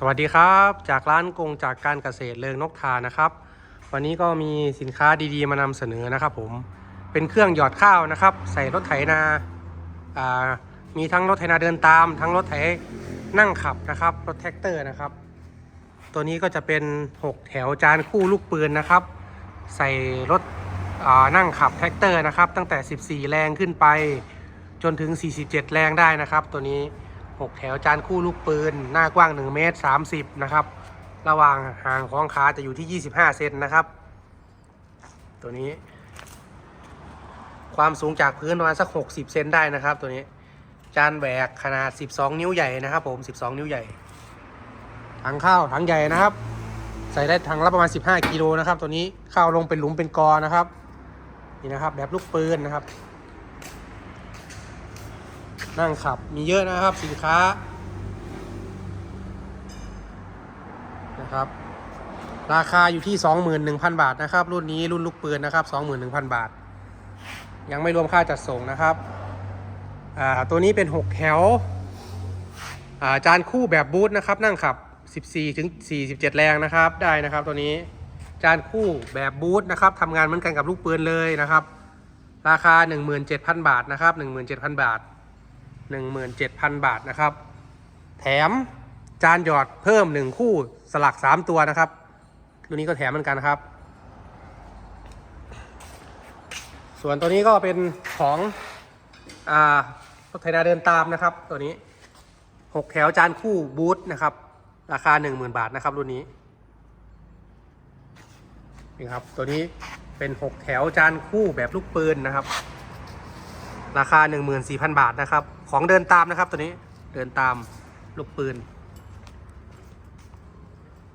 สวัสดีครับ จากร้านกงจากการเกษตรเลิงนกทานะครับ วันนี้ก็มีสินค้าดีๆ มานำเสนอนะครับผมเป็นเครื่องหยอดข้าวนะครับ ใส่รถไถนาอ่ามีทั้งรถไถนาเดินตาม ทั้งรถไถนั่งขับนะครับ รถแท็กเตอร์นะครับ ตัวนี้ก็จะเป็น 6 แถวจานคู่ลูกปืนนะครับ ใส่รถอ่านั่งขับแท็กเตอร์นะครับ ตั้งแต่ 14 แรงขึ้นไป จนถึง 47 แรงได้นะครับ ตัวนี้ 6 แถวจานคู่ลูกปืน หน้ากว้าง 1 เมตร 30 นะครับ ระหว่างห่างของขาจะอยู่ที่ 25 เซนนะครับ ตัวนี้ ความสูงจากพื้นประมาณสัก 60 เซนได้นะครับ ตัวนี้ จานแหวกขนาด 12 นิ้วใหญ่นะครับ ผม 12 นิ้วใหญ่ ถังข้าวถังใหญ่นะครับ ใส่ได้ถังละประมาณ 15 กิโลนะครับ ตัวนี้ข้าวลงเป็นหลุมเป็นกอนะครับ นี่นะครับ แบบลูกปืนนะครับ นั่งขับมีเยอะนะครับสินค้านะครับ ราคาอยู่ที่ 21,000 บาทนะครับ รุ่นนี้รุ่นลูกปืนนะครับ 21,000 บาท ยังไม่รวมค่าจัดส่งนะครับอ่าตัวนี้เป็น 6 แถวอ่าจานคู่แบบบูทนะครับ นั่งขับ 14ถึง47 แรงนะครับได้นะครับตัวนี้จานคู่แบบบูทนะครับทำงานเหมือนกันกับลูกปืนเลยนะครับ ราคา 17,000 บาทนะครับ 17,000 บาท 17,000 บาทนะครับ แถมจานหยอดเพิ่ม 1 คู่สลัก 3 ตัวนะครับตัวนี้ก็แถมเหมือนกันนครับ ส่วนตัวนี้ก็เป็นของอ่ารถไถนาเดินตามนะครับ ตัวนี้ 6 แถวจานคู่บูธนะครับ ราคา 10,000 บาทนะครับรุ่นนี้นี่ครับตัวนี้เป็น 6 แถวจานคู่แบบลูกปืนนะครับ ราคา 14,000 บาทนะครับ ของเดินตามนะครับตัวนี้เดินตามลูกปืน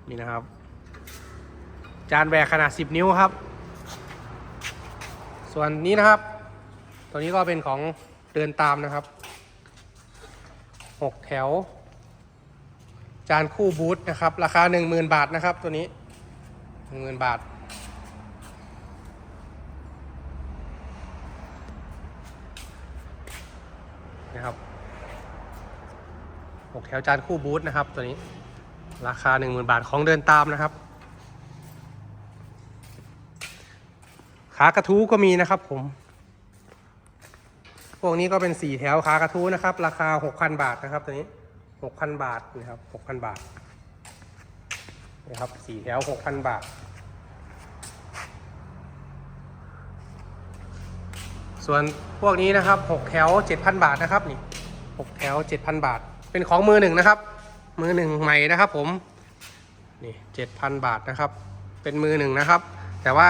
นี่นะครับ จานแหวกขนาด 10 นิ้วครับ ส่วนนี้นะครับ ตัวนี้ก็เป็นของเดินตามนะครับ 6 แถว จานคู่บูธนะครับ ราคา 10,000 บาทนะครับตัวนี้ 10,000 บาท นะครับหกแถวจานคู่บูธนะครับ ตัวนี้ราคา 10,000 บาทของเดินตามนะครับ ขากระทู้ก็มีนะครับผม พวกนี้ก็เป็นสี่แถวขากระทู้นะครับ ราคา 6,000 บาทนะครับตัวนี้ 6,000 บาทนะครับ 6,000 บาทนะครับสี่แถว 6,000 บาท ส่วนพวกนี้นะครับ6แถว7,000 บาทนะครับนี่6แถว7,000 บาท เป็นของมือหนึ่งนะครับ มือหนึ่งใหม่นะครับ ผมนี่7,000 บาทนะครับ เป็นมือหนึ่งนะครับ แต่ว่า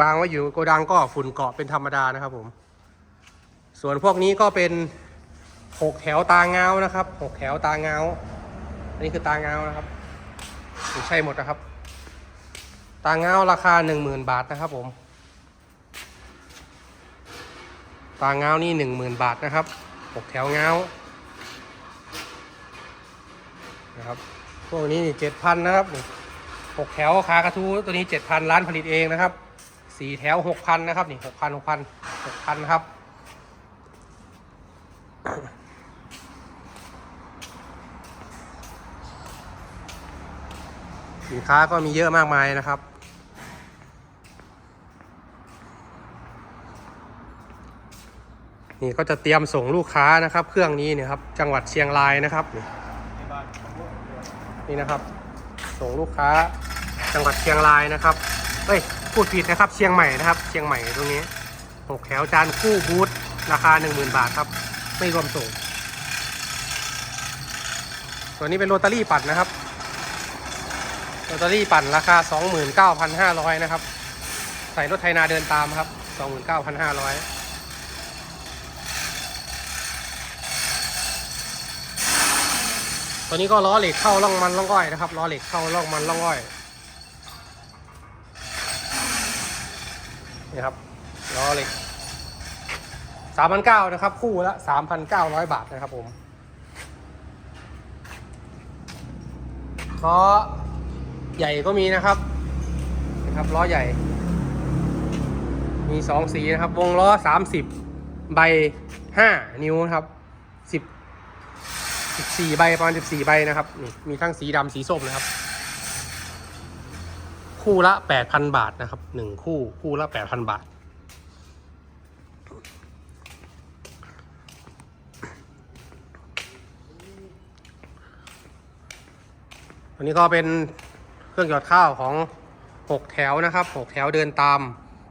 วางไว้อยู่โกดังก็ฝุ่นเกาะเป็นธรรมดานะครับผม ส่วนพวกนี้ก็เป็น6แถวตาเงานะครับ6แถวตาเงาอันนี้คือตาเงานะครับใช่หมดนะครับ ตาเงาราคา 10,000 บาทนะครับผมาเงานี่หนึ่งหมื่นบาทนะครับหกแถวเงานะครับพวกนี้นี่เจ็ดพันนะครับหกแถวคากระทูตัวนี้เจ็ดพันร้านผลิตเองนะครับสี่แถวหกพันนะครับนี่หกพันหกพันหกพันครับสินค้าก็มีเยอะมากมายนะครับ นี่ก็จะเตรียมส่งลูกค้านะครับ เครื่องนี้เนี่ยครับจังหวัดเชียงรายนะครับ นี่นี่นะครับ ส่งลูกค้าจังหวัดเชียงรายนะครับเอ้ยพูดผิดนะครับ เชียงใหม่นะครับ เชียงใหม่ตรงนี้หกแถวจานคู่บูธราคา 10,000 บาทครับ ไม่รวมส่งส่วนนี้เป็นโรตารี่ปั่นนะครับโรตารี่ปั่นราคา 29,500 นะครับ ใส่รถไถนาเดินตามครับ 29,500 ตัวนี้ก็ล้อเหล็กเข้าล่องมันล่องอ้อยนะครับล้อเหล็กเข้าล่องมันล่องอ้อยนี่ครับล้อเหล็กสามพันเก้านะครับ คู่ละสามพันเก้าร้อยบาทนะครับผมล้อใหญ่ก็มีนะครับนะครับล้อใหญ่ มีสองสีนะครับ วงล้อสามสิบใบห้านิ้วครับสิบ 14สี่ใบประมาณสิบสี่ใบนะครับนี่มีทั้งสีดำสีส้มนะครับ คู่ละแปดพันบาทนะครับหนึ่งคู่คู่ละแปดพันบาท อันนี้ก็เป็นเครื่องหยอดข้าวของหกแถวนะครับหกแถวเดินตาม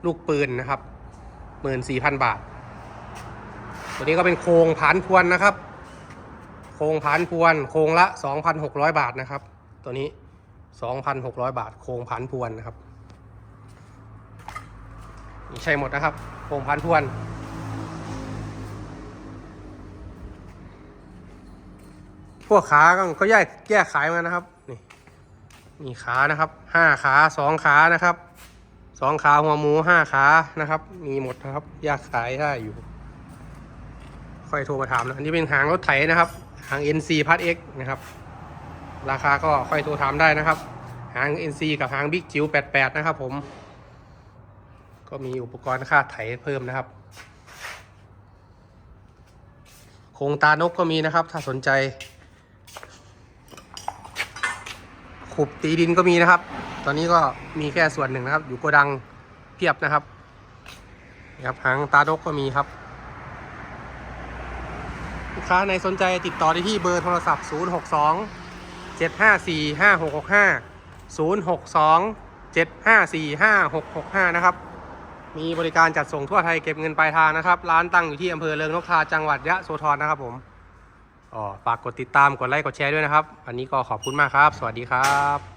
ลูกปืนนะครับหมื่นสี่พันบาท ตัวนี้ก็เป็นโครงผานพวนนะครับ โครงผานพวน โครงละสองพันหกร้อยบาทนะครับ ตัวนี้สองพันหกร้อยบาท โครงผานพวนนะครับใช่หมดนะครับ โครงผานพวน พวกขาก็แยกแยกขายมานะครับ นี่มีขานะครับ ห้าขาสองขานะครับสองขาหัวหมูห้าขานะครับ มีหมดนะครับแยกขายได้อยู่ ค่อยโทรมาถามนะ อันนี้เป็นหางรถไถนะครับาง NC พัด X นะครับ ราคาก็ค่อยโทรถามได้นะครับ หาง NC กับหาง Big จิ๋ว88 นะครับผม ก็มีอุปกรณ์ค่าไถเพิ่มนะครับ โครงตานกก็มีนะครับ ถ้าสนใจ ขุบตีดินก็มีนะครับ ตอนนี้ก็มีแค่ส่วนหนึ่งนะครับ อยู่โกดังเพียบนะครับนะครับหางตานกก็มีครับ กค้าในสนใจติดต่อได้ที่เบอร์โทรศัพท์ 062 754 5665 062 754 5665 นะครับ มีบริการจัดส่งทั่วไทยเก็บเงินปลายทางนะครับ ร้านตั้งอยู่ที่อำเภอเริงนกทาจังหวัดยะโสธรนะครับผมอ๋อฝากกดติดตามกดไลค์กดแชร์ด้วยนะครับ อันนี้ก็ขอบคุณมากครับ สวัสดีครับ